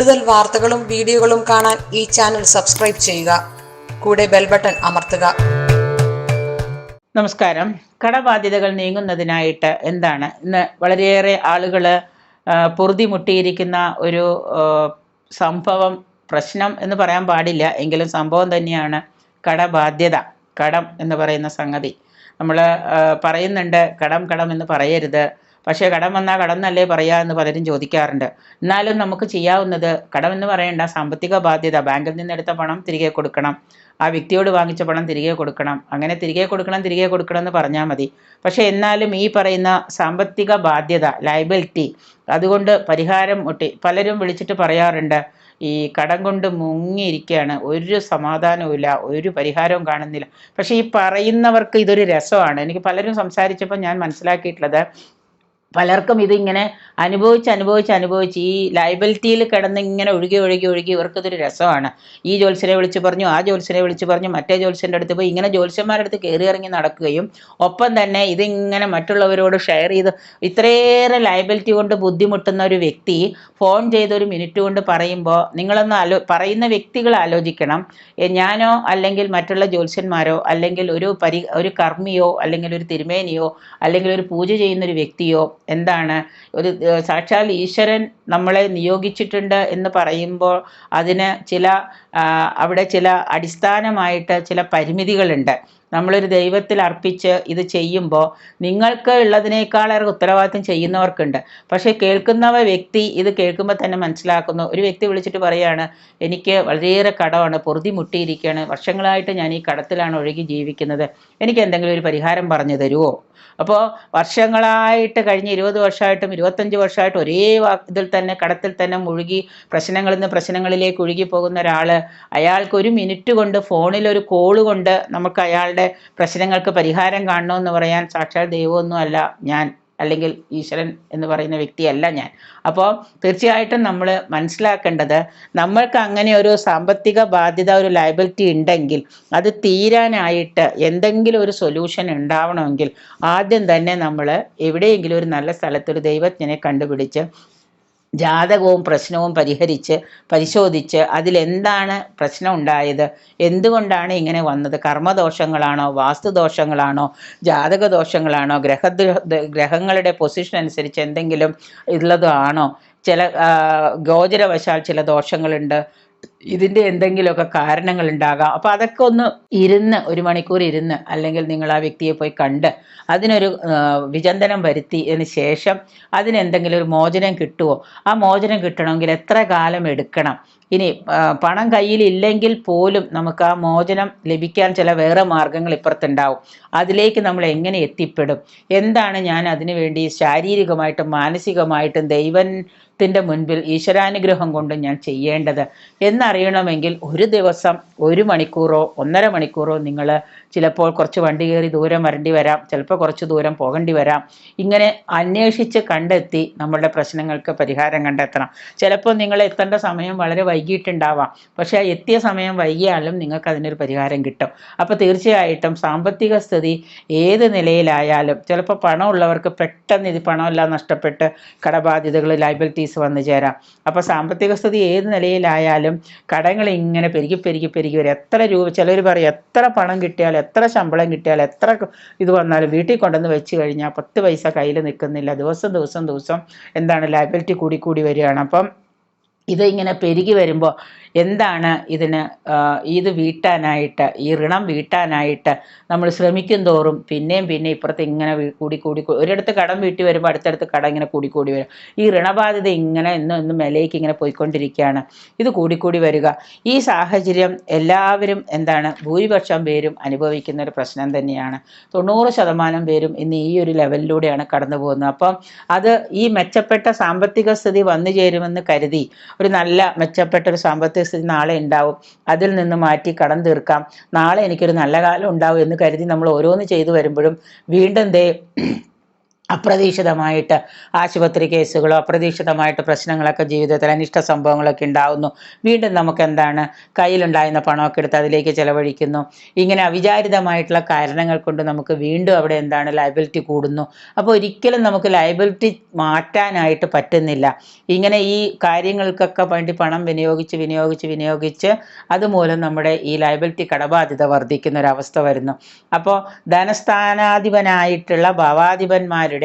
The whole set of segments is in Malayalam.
കൂടുതൽ വാർത്തകളും വീഡിയോകളും കാണാൻ ഈ ചാനൽ സബ്സ്ക്രൈബ് ചെയ്യുക. കൂടെ ബെൽ ബട്ടൺ അമർത്തുക. നമസ്കാരം. കടബാധ്യതകൾ നീങ്ങുന്നതിനായിട്ട് എന്താണ്? ഇന്ന് വളരെയേറെ ആളുകൾ പൊറുതി മുട്ടിയിരിക്കുന്ന ഒരു സംഭവം പ്രശ്നം എന്ന് പറയാൻ പാടില്ല. എങ്കിലും സംഭവം തന്നെയാണ് കടബാധ്യത കടം എന്ന് പറയുന്ന സംഗതി. നമ്മൾ പറയുന്നുണ്ട് കടം കടം എന്ന് പറയരുത്. പക്ഷേ കടം വന്നാൽ കടം എന്നല്ലേ പറയാ എന്ന് പലരും ചോദിക്കാറുണ്ട്. എന്നാലും നമുക്ക് ചെയ്യാവുന്നത് കടം എന്ന് പറയേണ്ട സാമ്പത്തിക ബാധ്യത ബാങ്കിൽ നിന്നെടുത്ത പണം തിരികെ കൊടുക്കണം. ആ വ്യക്തിയോട് വാങ്ങിച്ച പണം തിരികെ കൊടുക്കണം. അങ്ങനെ തിരികെ കൊടുക്കണം തിരികെ കൊടുക്കണം എന്ന് പറഞ്ഞാൽ മതി. പക്ഷേ എന്നാലും ഈ പറയുന്ന സാമ്പത്തിക ബാധ്യത ലയബിലിറ്റി അതുകൊണ്ട് പരിഹാരം ഒട്ടി പലരും വിളിച്ചിട്ട് പറയാറുണ്ട്. ഈ കടം കൊണ്ട് മുങ്ങിയിരിക്കുകയാണ് ഒരു സമാധാനവും ഒരു പരിഹാരവും കാണുന്നില്ല. പക്ഷേ ഈ പറയുന്നവർക്ക് ഇതൊരു രസമാണ്. എനിക്ക് പലരും സംസാരിച്ചപ്പോൾ ഞാൻ മനസ്സിലാക്കിയിട്ടുള്ളത് പലർക്കും ഇതിങ്ങനെ അനുഭവിച്ച് അനുഭവിച്ച് അനുഭവിച്ച് ഈ ലൈബിലിറ്റിയിൽ കിടന്ന് ഇങ്ങനെ ഒഴുകി ഒഴുകി ഒഴുകി ഇവർക്കിതൊരു രസമാണ്. ഈ ജോത്സ്യനെ വിളിച്ച് പറഞ്ഞു ആ ജോത്സ്യനെ വിളിച്ച് പറഞ്ഞു മറ്റേ ജോത്സ്യന്റെ അടുത്ത് പോയി ഇങ്ങനെ ജോത്സ്യന്മാരുടെ അടുത്ത് കയറി ഇറങ്ങി നടക്കുകയും ഒപ്പം തന്നെ ഇതിങ്ങനെ മറ്റുള്ളവരോട് ഷെയർ ചെയ്ത് ഇത്രയേറെ ലൈബിലിറ്റി കൊണ്ട് ബുദ്ധിമുട്ടുന്ന ഒരു വ്യക്തി ഫോൺ ചെയ്ത് ഒരു മിനിറ്റ് കൊണ്ട് പറയുമ്പോൾ നിങ്ങളൊന്ന് ആലോ പറയുന്ന വ്യക്തികൾ ആലോചിക്കണം. ഞാനോ അല്ലെങ്കിൽ മറ്റുള്ള ജോത്സ്യന്മാരോ അല്ലെങ്കിൽ ഒരു പരി ഒരു കർമ്മിയോ അല്ലെങ്കിൽ ഒരു തിരുമേനിയോ അല്ലെങ്കിൽ ഒരു പൂജ ചെയ്യുന്ന ഒരു വ്യക്തിയോ എന്താണ്? ഒരു സാക്ഷാൽ ഈശ്വരൻ നമ്മളെ നിയോഗിച്ചിട്ടുണ്ട് എന്ന് പറയുമ്പോൾ അതിന് ചില അവിടെ ചില അടിസ്ഥാനമായിട്ട് ചില പരിമിതികളുണ്ട്. നമ്മളൊരു ദൈവത്തിൽ അർപ്പിച്ച് ഇത് ചെയ്യുമ്പോൾ നിങ്ങൾക്ക് ഉള്ളതിനേക്കാളേറെ ഉത്തരവാദിത്വം ചെയ്യുന്നവർക്കുണ്ട്. പക്ഷേ കേൾക്കുന്നവ വ്യക്തി ഇത് കേൾക്കുമ്പോൾ തന്നെ മനസ്സിലാക്കുന്നു. ഒരു വ്യക്തി വിളിച്ചിട്ട് പറയുകയാണ് എനിക്ക് വളരെയേറെ കടമാണ് പൊറുതി മുട്ടിയിരിക്കുകയാണ്. വർഷങ്ങളായിട്ട് ഞാൻ ഈ കടത്തിലാണ് ഒഴുകി ജീവിക്കുന്നത്. എനിക്ക് എന്തെങ്കിലും ഒരു പരിഹാരം പറഞ്ഞു തരുമോ അപ്പോൾ വർഷങ്ങളായിട്ട് കഴിഞ്ഞ് ഇരുപത് വർഷമായിട്ടും ഇരുപത്തഞ്ച് വർഷമായിട്ടും ഒരേ ഇതിൽ തന്നെ കടത്തിൽ തന്നെ മുഴുകി പ്രശ്നങ്ങളിൽ നിന്ന് പ്രശ്നങ്ങളിലേക്ക് ഒഴുകി പോകുന്ന ഒരാൾ അയാൾക്ക് ഒരു മിനിറ്റ് കൊണ്ട് ഫോണിൽ ഒരു കോൾ കൊണ്ട് നമുക്ക് അയാളുടെ പ്രശ്നങ്ങൾക്ക് പരിഹാരം കാണണമെന്ന് പറയാൻ സാക്ഷാൽ ദൈവമൊന്നുമല്ല ഞാൻ. അല്ലെങ്കിൽ ഈശ്വരൻ എന്ന് പറയുന്ന വ്യക്തിയല്ല ഞാൻ. അപ്പോൾ തീർച്ചയായിട്ടും നമ്മൾ മനസ്സിലാക്കേണ്ടത് നമ്മൾക്ക് അങ്ങനെ ഒരു സാമ്പത്തിക ബാധ്യത ഒരു ലയബിലിറ്റി ഉണ്ടെങ്കിൽ അത് തീരാനായിട്ട് എന്തെങ്കിലും ഒരു സൊല്യൂഷൻ ഉണ്ടാവണമെങ്കിൽ ആദ്യം തന്നെ നമ്മൾ എവിടെയെങ്കിലും ഒരു നല്ല സ്ഥലത്തൊരു ദൈവജ്ഞനെ കണ്ടുപിടിച്ച് ജാതകവും പ്രശ്നവും പരിഹരിച്ച് പരിശോധിച്ച് അതിലെന്താണ് പ്രശ്നം ഉണ്ടായത് എന്തുകൊണ്ടാണ് ഇങ്ങനെ വന്നത്? കർമ്മദോഷങ്ങളാണോ? വാസ്തുദോഷങ്ങളാണോ? ജാതകദോഷങ്ങളാണോ? ഗ്രഹ ഗ്രഹങ്ങളുടെ പൊസിഷൻ അനുസരിച്ച് എന്തെങ്കിലും ഉള്ളതാണോ? ചില ഗോചരവശാൽ ചില ദോഷങ്ങളുണ്ട്. ഇതിന്റെ എന്തെങ്കിലുമൊക്കെ കാരണങ്ങൾ ഉണ്ടാകാം അപ്പോൾ അതൊക്കെ ഒന്ന് ഇരുന്ന് ഒരു മണിക്കൂർ ഇരുന്ന് അല്ലെങ്കിൽ നിങ്ങൾ ആ വ്യക്തിയെ പോയി കണ്ട് അതിനൊരു വിചന്തനം വരുത്തി വരുത്തിയതിന് ശേഷം അതിനെന്തെങ്കിലും ഒരു മോചനം കിട്ടുമോ ആ മോചനം കിട്ടണമെങ്കിൽ എത്ര കാലം എടുക്കണം? ഇനി പണം കയ്യിലില്ലെങ്കിൽ പോലും നമുക്ക് ആ മോചനം ലഭിക്കാൻ ചില വേറെ മാർഗങ്ങൾ ഇപ്പുറത്തുണ്ടാവും. അതിലേക്ക് നമ്മൾ എങ്ങനെ എത്തിപ്പെടും? എന്താണ് ഞാൻ അതിനു വേണ്ടി ശാരീരികമായിട്ടും മാനസികമായിട്ടും ദൈവത്തിന്റെ മുൻപിൽ ഈശ്വരാനുഗ്രഹം കൊണ്ട് ഞാൻ ചെയ്യേണ്ടത്? എന്നറിയണമെങ്കിൽ ഒരു ദിവസം ഒരു മണിക്കൂറോ ഒന്നര മണിക്കൂറോ നിങ്ങൾ ചിലപ്പോൾ കുറച്ച് വണ്ടി കയറി ദൂരം വരേണ്ടി വരാം ചിലപ്പോൾ കുറച്ച് ദൂരം പോകേണ്ടി വരാം. ഇങ്ങനെ അന്വേഷിച്ച് കണ്ടെത്തി നമ്മളുടെ പ്രശ്നങ്ങൾക്ക് പരിഹാരം കണ്ടെത്തണം. ചിലപ്പോൾ നിങ്ങൾ എത്തേണ്ട സമയം വളരെ വൈകിട്ടുണ്ടാവാം പക്ഷേ എത്തിയ സമയം വൈകിയാലും നിങ്ങൾക്ക് അതിനൊരു പരിഹാരം കിട്ടും. അപ്പോൾ തീർച്ചയായിട്ടും സാമ്പത്തിക സ്ഥിതി ഏത് നിലയിലായാലും ചിലപ്പോൾ പണമുള്ളവർക്ക് പെട്ടെന്ന് ഇത് പണമെല്ലാം നഷ്ടപ്പെട്ട് കടബാധ്യതകൾ ലൈബിലിറ്റീസ് വന്നു ചേരാം. അപ്പോൾ സാമ്പത്തിക സ്ഥിതി ഏത് നിലയിലായാലും കടങ്ങൾ ഇങ്ങനെ പെരുകി പെരുകി പെരുകി വരും. എത്ര രൂപ ചിലർ പറയും എത്ര പണം കിട്ടിയാൽ എത്ര ശമ്പളം കിട്ടിയാൽ എത്ര ഇത് വന്നാലും വീട്ടിൽ കൊണ്ടുവന്ന് വെച്ച് കഴിഞ്ഞാൽ പത്ത് പൈസ കയ്യിൽ നിൽക്കുന്നില്ല. ദിവസം ദിവസം ദിവസം എന്താണ് ലയബിലിറ്റി കൂടി കൂടി വരികയാണ്. അപ്പം ഇത് ഇങ്ങനെ പെരുകി വരുമ്പോൾ എന്താണ് ഇതിന് ഇത് വീട്ടാനായിട്ട് ഈ ഋണം വീട്ടാനായിട്ട് നമ്മൾ ശ്രമിക്കും തോറും പിന്നെയും പിന്നെ ഇപ്പുറത്ത് ഇങ്ങനെ കൂടി കൂടി ഒരിടത്ത് കടം വീട്ടി വരുമ്പോൾ അടുത്തടുത്ത് കടം ഇങ്ങനെ കൂടി കൂടി വരും. ഈ ഋണബാധ്യത ഇങ്ങനെ ഇന്നും ഇന്നും മേലേക്ക് ഇങ്ങനെ പോയിക്കൊണ്ടിരിക്കുകയാണ്. ഇത് കൂടിക്കൂടി വരിക. ഈ സാഹചര്യം എല്ലാവരും എന്താണ് ഭൂരിപക്ഷം പേരും അനുഭവിക്കുന്ന ഒരു പ്രശ്നം തന്നെയാണ്. തൊണ്ണൂറ് ശതമാനം പേരും ഇന്ന് ഈ ഒരു ലെവലിലൂടെയാണ് കടന്നു പോകുന്നത്. അപ്പം അത് ഈ മെച്ചപ്പെട്ട സാമ്പത്തിക സ്ഥിതി വന്നു ചേരുമെന്ന് കരുതി ഒരു നല്ല മെച്ചപ്പെട്ട ഒരു സാമ്പത്തിക സ്ഥിതി നാളെ ഉണ്ടാവും അതിൽ നിന്ന് മാറ്റി കടം തീർക്കാം. നാളെ എനിക്കൊരു നല്ല കാലം ഉണ്ടാവും എന്ന് കരുതി നമ്മൾ ഓരോന്ന് ചെയ്തു വരുമ്പോഴും വീണ്ടും ദേ അപ്രതീക്ഷിതമായിട്ട് ആശുപത്രി കേസുകളോ അപ്രതീക്ഷിതമായിട്ട് പ്രശ്നങ്ങളൊക്കെ ജീവിതത്തിൽ അനിഷ്ട സംഭവങ്ങളൊക്കെ ഉണ്ടാവുന്നു. വീണ്ടും നമുക്ക് എന്താണ് കയ്യിലുണ്ടായിരുന്ന പണമൊക്കെ എടുത്ത് അതിലേക്ക് ചിലവഴിക്കുന്നു. ഇങ്ങനെ അവിചാരിതമായിട്ടുള്ള കാരണങ്ങൾ കൊണ്ട് നമുക്ക് വീണ്ടും അവിടെ എന്താണ്? ലയബിലിറ്റി കൂടുന്നു. അപ്പോൾ ഒരിക്കലും നമുക്ക് ലയബിലിറ്റി മാറ്റാനായിട്ട് പറ്റുന്നില്ല. ഇങ്ങനെ ഈ കാര്യങ്ങൾക്കൊക്കെ വേണ്ടി പണം വിനിയോഗിച്ച് വിനിയോഗിച്ച് വിനിയോഗിച്ച് അതുമൂലം നമ്മുടെ ഈ ലയബിലിറ്റി കടബാധ്യത വർദ്ധിക്കുന്ന ഒരവസ്ഥ വരുന്നു. അപ്പോൾ ധനസ്ഥാനാധിപനായിട്ടുള്ള ഭാവാധിപന്മാരുടെ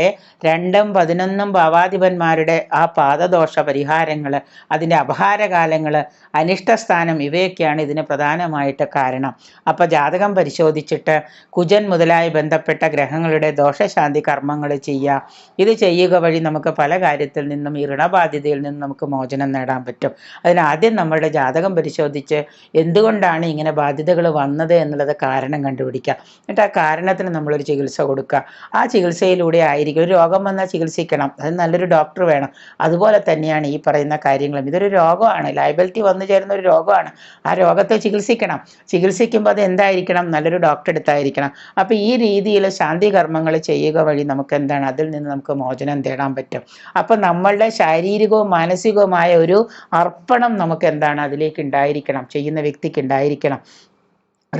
രണ്ടും പതിനൊന്നും ഭാവാധിപന്മാരുടെ ആ പാദദോഷ പരിഹാരങ്ങൾ അതിന്റെ അപഹാരകാലങ്ങൾ അനിഷ്ടസ്ഥാനം ഇവയൊക്കെയാണ് ഇതിന് പ്രധാനമായിട്ട് കാരണം. അപ്പോൾ ജാതകം പരിശോധിച്ചിട്ട് കുജൻ മുതലായി ബന്ധപ്പെട്ട ഗ്രഹങ്ങളുടെ ദോഷശാന്തി കർമ്മങ്ങൾ ചെയ്യുക. ഇത് ചെയ്യുക വഴി നമുക്ക് പല കാര്യത്തിൽ നിന്നും ഈ ഋണബാധ്യതയിൽ നിന്നും നമുക്ക് മോചനം നേടാൻ പറ്റും. അതിനാദ്യം നമ്മളുടെ ജാതകം പരിശോധിച്ച് എന്തുകൊണ്ടാണ് ഇങ്ങനെ ബാധ്യതകൾ വന്നത് എന്നുള്ളത് കാരണം കണ്ടുപിടിക്കുക. എന്നിട്ട് ആ കാരണത്തിന് നമ്മളൊരു ചികിത്സ കൊടുക്കുക. ആ ചികിത്സയിലൂടെ ആയിരിക്കും ഒരു രോഗം വന്നാൽ ചികിത്സിക്കണം. അത് നല്ലൊരു ഡോക്ടർ വേണം. അതുപോലെ തന്നെയാണ് ഈ പറയുന്ന കാര്യങ്ങളും. ഇതൊരു രോഗമാണ്. ലയബിലിറ്റി വന്നു ചേരുന്ന ഒരു രോഗമാണ്. ആ രോഗത്തെ ചികിത്സിക്കണം. ചികിത്സിക്കുമ്പോൾ അത് എന്തായിരിക്കണം? നല്ലൊരു ഡോക്ടർ എടുത്തായിരിക്കണം. അപ്പോൾ ഈ രീതിയിൽ ശാന്തി കർമ്മങ്ങൾ ചെയ്യുക വഴി നമുക്ക് എന്താണ്? അതിൽ നിന്ന് നമുക്ക് മോചനം തേടാൻ പറ്റും. അപ്പം നമ്മളുടെ ശാരീരികവും മാനസികവുമായ ഒരു അർപ്പണം നമുക്ക് എന്താണ്? അതിലേക്ക് ഉണ്ടായിരിക്കണം. ചെയ്യുന്ന വ്യക്തിക്ക് ഉണ്ടായിരിക്കണം.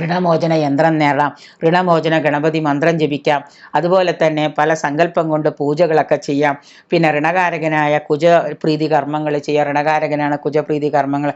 ഋണമോചന യന്ത്രം നേടാം ഋണമോചന ഗണപതി മന്ത്രം ജപിക്കാം. അതുപോലെ തന്നെ പല സങ്കല്പം കൊണ്ട് പൂജകളൊക്കെ ചെയ്യാം. പിന്നെ ഋണകാരകനായ കുജ പ്രീതി കർമ്മങ്ങൾ ചെയ്യാം. ഋണകാരകനാണ് കുജപ്രീതി കർമ്മങ്ങൾ.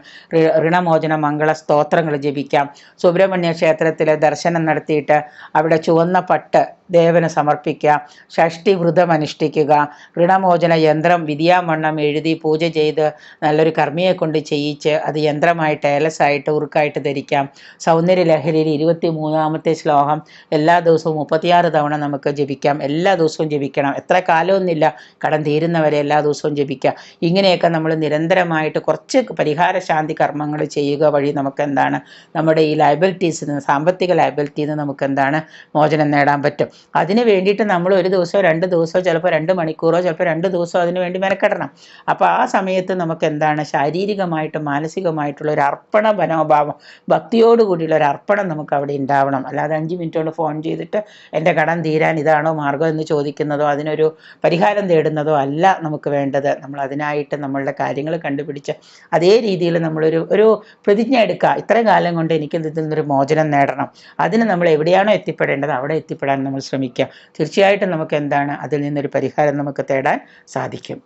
ഋണമോചന മംഗള സ്തോത്രങ്ങൾ ജപിക്കാം. സുബ്രഹ്മണ്യ ക്ഷേത്രത്തിൽ ദർശനം നടത്തിയിട്ട് അവിടെ ചുവന്ന പട്ട് ദേവന് സമർപ്പിക്കുക. ഷഷ്ടി വ്രതം അനുഷ്ഠിക്കുക. ഋണമോചന യന്ത്രം വിധിയാമണ്ണം എഴുതി പൂജ ചെയ്ത് നല്ലൊരു കർമ്മിയെ കൊണ്ട് ചെയ്യിച്ച് അത് യന്ത്രമായിട്ട് ഏലസായിട്ട് ഉറുക്കായിട്ട് ധരിക്കാം. സൗന്ദര്യ ലഹരിയിൽ ഇരുപത്തി മൂന്നാമത്തെ ശ്ലോകം എല്ലാ ദിവസവും മുപ്പത്തിയാറ് തവണ നമുക്ക് ജപിക്കാം. എല്ലാ ദിവസവും ജപിക്കണം. എത്ര കാലമൊന്നുമില്ല. കടം തീരുന്നവരെ എല്ലാ ദിവസവും ജപിക്കുക ഇങ്ങനെയൊക്കെ നമ്മൾ നിരന്തരമായിട്ട് കുറച്ച് പരിഹാര ശാന്തി കർമ്മങ്ങൾ ചെയ്യുക വഴി നമുക്ക് എന്താണ് നമ്മുടെ ഈ ലയബിലിറ്റീസിൽ നിന്ന് സാമ്പത്തിക ലയബിലിറ്റിയിൽ നിന്ന് നമുക്ക് എന്താണ് മോചനം നേടാൻ പറ്റും. അതിന് വേണ്ടിയിട്ട് നമ്മൾ ഒരു ദിവസമോ രണ്ട് ദിവസമോ ചിലപ്പോൾ രണ്ട് മണിക്കൂറോ ചിലപ്പോൾ രണ്ട് ദിവസമോ അതിന് വേണ്ടി മെനക്കെടണം. അപ്പോൾ ആ സമയത്ത് നമുക്ക് എന്താണ് ശാരീരികമായിട്ടും മാനസികമായിട്ടുള്ള ഒരു അർപ്പണ മനോഭാവം ഭക്തിയോടുകൂടിയുള്ള ഒരു അർപ്പണം നമുക്ക് അവിടെ ഉണ്ടാവണം. അല്ലാതെ അഞ്ച് മിനിറ്റോളം ഫോൺ ചെയ്തിട്ട് എന്റെ കടം തീരാൻ ഇതാണോ മാർഗം എന്ന് ചോദിക്കുന്നതോ അതിനൊരു പരിഹാരം തേടുന്നതോ അല്ല നമുക്ക് വേണ്ടത്. നമ്മൾ അതിനായിട്ട് നമ്മളുടെ കാര്യങ്ങൾ കണ്ടുപിടിച്ച് അതേ രീതിയിൽ നമ്മളൊരു ഒരു പ്രതിജ്ഞ എടുക്കുക ഇത്രയും കാലം കൊണ്ട് എനിക്ക് ഇതിൽ നിന്നൊരു മോചനം നേടണം. അതിന് നമ്മൾ എവിടെയാണോ എത്തിപ്പെടേണ്ടത് അവിടെ എത്തിപ്പെടാൻ നമ്മൾ ശ്രമിക്കുക തീർച്ചയായിട്ടും നമുക്ക് എന്താണ് അതിൽ നിന്നൊരു പരിഹാരം നമുക്ക് തേടാൻ സാധിക്കും.